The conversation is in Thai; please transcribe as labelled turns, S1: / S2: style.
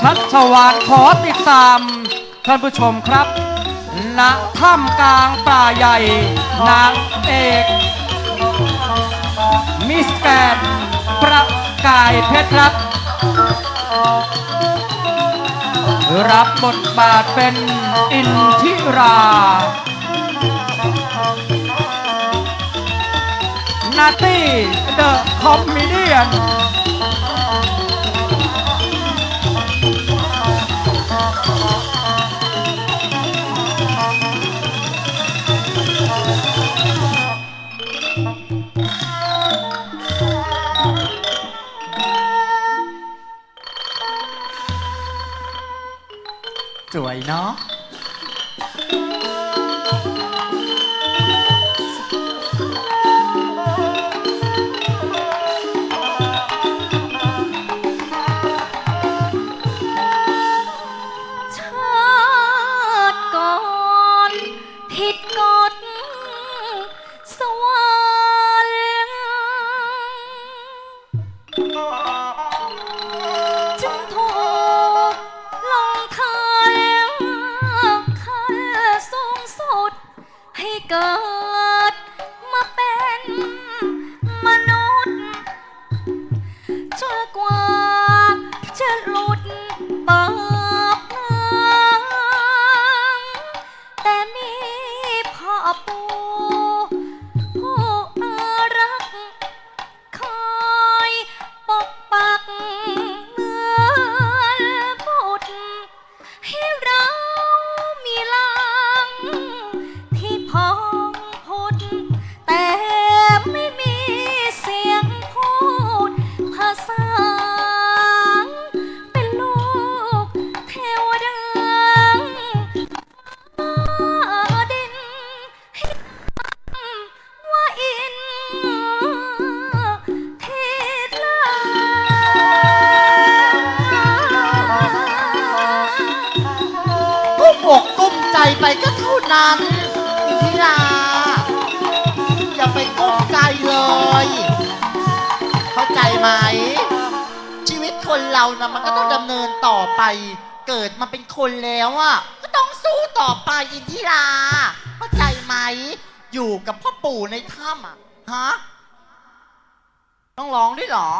S1: ชัชวานขอติดตามท่านผู้ชมครับ ณ ถ้ำกลางป่าใหญ่ นางเอก มิสแกนประกายเพชรรับรับบทบาทเป็นอินทิรา นาตี้เดอะคอมมิเดียน
S2: สวยเนาะ
S3: ชาติก่อนผิดกฎสวรรค์ ให้ อกกุ้มใจ
S2: ไปก็เท่านั้นอิทิราอย่าไปกุ้มใจเลย เข้าใจไหม ชีวิตคนเรานะมันก็ต้องดำเนินต่อไป เกิดมาเป็นคนแล้วอะก็ต้องสู้ต่อไปอินทิราเข้าใจไหม อยู่กับพ่อปู่ในถ้ำอะฮะต้องร้องด้วยเหรอ